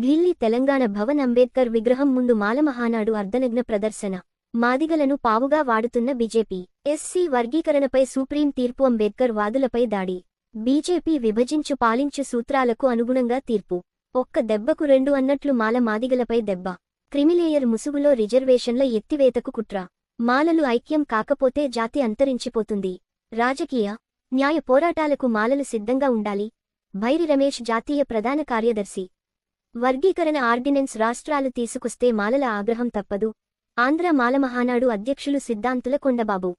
ఢిల్లీ తెలంగాణ భవన్ అంబేద్కర్ విగ్రహం ముందు మాలమహానాడు అర్ధనగ్న ప్రదర్శన. మాదిగలను పావుగా వాడుతున్న బీజేపీ ఎస్సీ వర్గీకరణపై సుప్రీం తీర్పు అంబేద్కర్ వాదులపై దాడి. బీజేపీ విభజించు పాలించు సూత్రాలకు అనుగుణంగా తీర్పు. ఒక్క దెబ్బకు రెండు అన్నట్లు మాల మాదిగలపై దెబ్బ. క్రిమిలేయర్ ముసుగులో రిజర్వేషన్ల ఎత్తివేతకు కుట్ర. మాలలు ఐక్యం కాకపోతే జాతి అంతరించిపోతుంది. రాజకీయ న్యాయ పోరాటాలకు మాలలు సిద్ధంగా ఉండాలి. భైరి రమేష్ జాతీయ ప్రధాన కార్యదర్శి. వర్గీకరణ ఆర్డినెన్స్ రాష్ట్రాలు తీసుకొస్తే మాలల ఆగ్రహం తప్పదు. ఆంధ్ర మాలమహానాడు అధ్యక్షులు సిద్ధాంతుల కొండబాబు.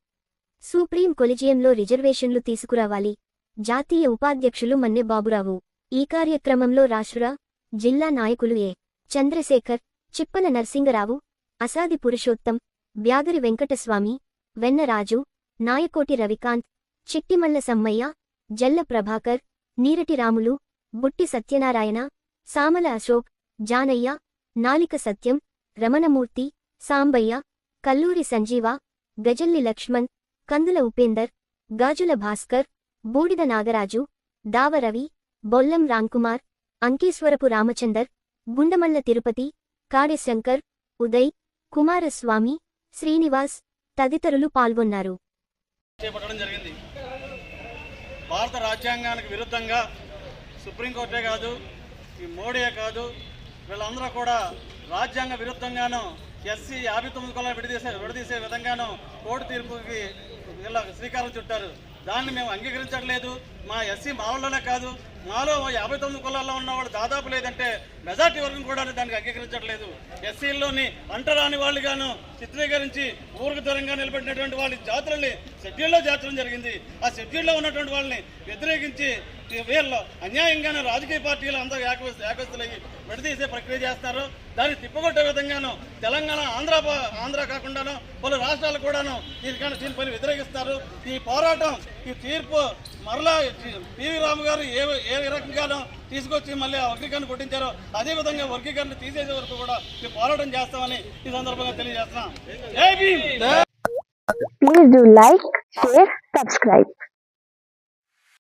సుప్రీం కొలిజియంలో రిజర్వేషన్లు తీసుకురావాలి. జాతీయ ఉపాధ్యక్షులు మన్నె బాబురావు. ఈ కార్యక్రమంలో రాష్ట్ర జిల్లా నాయకులు ఏ చంద్రశేఖర్ చిప్పల నర్సింగరావు అసాది పురుషోత్తం బ్యాగరి వెంకటస్వామి వెన్నరాజు నాయకోటి రవికాంత్ చిట్టిమల్ల సమ్మయ్య జల్ల ప్రభాకర్ నీరటి రాములు బుట్టి సత్యనారాయణ సామల అశోక్ జానయ్య నాలిక సత్యం రమణమూర్తి సాంబయ్య కల్లూరి సంజీవ గజల్లి లక్ష్మణ్ కందుల ఉపేందర్ గాజుల భాస్కర్ బూడిద నాగరాజు దావరవి బొల్లం రాంకుమార్ అంకేశ్వరపు రామచందర్ గుండమల్ల తిరుపతి కాడెశంకర్ ఉదయ్ కుమారస్వామి శ్రీనివాస్ తదితరులు పాల్గొన్నారు. భారత రాజ్యాంగానికి విరుద్ధంగా సుప్రీంకోర్టే కాదు ఈ మోడీయే కాదు వీళ్ళందరూ కూడా రాజ్యాంగ విరుద్ధంగాను ఎస్సీ యాభై తొమ్మిది కొల విడదీసే విడదీసే విధంగాను కోర్టు తీర్పుకి వీళ్ళ శ్రీకారం చుట్టారు. దాన్ని మేము అంగీకరించట్లేదు. మా ఎస్సీ మాలోనే కాదు మాలో యాభై తొమ్మిది కులాల్లో ఉన్నవాళ్ళు దాదాపు లేదంటే మెజార్టీ వర్గం కూడా దానికి అంగీకరించట్లేదు. ఎస్సీల్లోని అంటరాని వాళ్ళుగాను చిత్రీకరించి ఊరుకు దూరంగా నిలబెట్టినటువంటి వాళ్ళ జాతులని షెడ్యూల్లో చేర్చడం జరిగింది. ఆ షెడ్యూల్లో ఉన్నటువంటి వాళ్ళని వ్యతిరేకించి వీళ్ళు అన్యాయంగానే రాజకీయ పార్టీలు అందరూ ఏకవస్ ఏకస్తులయ్యి విడదీసే ప్రక్రియ చేస్తారు. దాన్ని తిప్పగొట్టే విధంగాను తెలంగాణ ఆంధ్ర ఆంధ్ర కాకుండాను పలు రాష్ట్రాలు కూడాను దీనికన్నా దీనిపైన వ్యతిరేకిస్తారు. ఈ పోరాటం ఈ తీర్పు మరలా పివి రాము గారు ఏ ఏ రకంగానో తీసుకొచ్చి మళ్ళీ వర్గీకరణ కొట్టించారో అదే విధంగా వర్గీకరణ తీసేసే వరకు కూడా మేము పోరాటం చేస్తామని ఈ సందర్భంగా తెలియజేస్తున్నాం Please do like, share, subscribe.